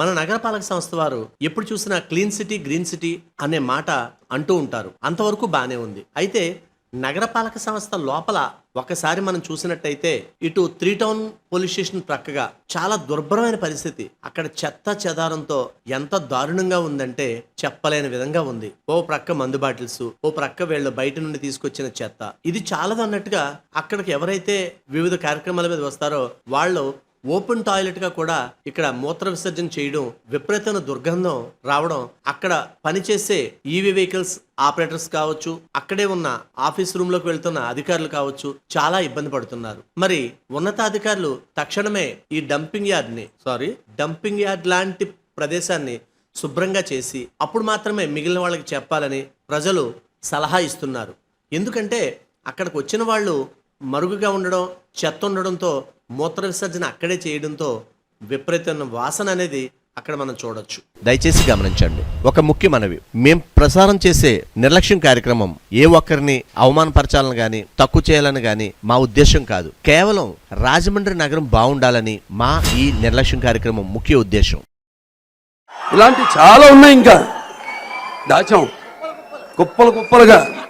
మన నగరపాలక సంస్థ వారు ఎప్పుడు చూసినా క్లీన్ సిటీ గ్రీన్ సిటీ అనే మాట అంటూ ఉంటారు. అంతవరకు బాగానే ఉంది. అయితే నగరపాలక సంస్థ లోపల ఒకసారి మనం చూసినట్టయితే ఇటు త్రీ టౌన్ పోలీస్ స్టేషన్ ప్రక్కగా చాలా దుర్భరమైన పరిస్థితి. అక్కడ చెత్త చెదారంతో ఎంత దారుణంగా ఉందంటే చెప్పలేని విధంగా ఉంది. ఓ ప్రక్క మందు బాటిల్స్ ఓ ప్రక్క వీళ్ళు బయట నుండి తీసుకొచ్చిన చెత్త. ఇది చాలదు అన్నట్టుగా అక్కడికి ఎవరైతే వివిధ కార్యక్రమాల మీద వస్తారో వాళ్ళు ఓపెన్ టాయిలెట్గా కూడా ఇక్కడ మూత్ర విసర్జన చేయడం విపరీతమైన దుర్గంధం రావడం అక్కడ పనిచేసే ఈవీ వెహికల్స్ ఆపరేటర్స్ కావచ్చు అక్కడే ఉన్న ఆఫీస్ రూమ్లోకి వెళ్తున్న అధికారులు కావచ్చు చాలా ఇబ్బంది పడుతున్నారు. మరి ఉన్నతాధికారులు తక్షణమే ఈ డంపింగ్ యార్డ్ని సారీ డంపింగ్ యార్డ్ లాంటి ప్రదేశాన్ని శుభ్రంగా చేసి అప్పుడు మాత్రమే మిగిలిన వాళ్ళకి చెప్పాలని ప్రజలు సలహా ఇస్తున్నారు. ఎందుకంటే అక్కడికి వచ్చిన వాళ్ళు మరుగుగా ఉండడం చెత్త ఉండడంతో మూత్ర విసర్జన అక్కడే చేయడంతో విపరీతమైన వాసన అనేది అక్కడ మనం చూడొచ్చు. దయచేసి గమనించండి. ఒక ముఖ్య మనవి. మేం ప్రసారం చేసే నిర్లక్ష్యం కార్యక్రమం ఏ ఒక్కరిని అవమానపరచాలని గాని తక్కువ చేయాలని గాని మా ఉద్దేశం కాదు. కేవలం రాజమండ్రి నగరం బాగుండాలని మా ఈ నిర్లక్ష్యం కార్యక్రమం ముఖ్య ఉద్దేశం. ఇలాంటి చాలా ఉన్నాయి ఇంకా. దాచాం. కుప్పలు కుప్పలుగా.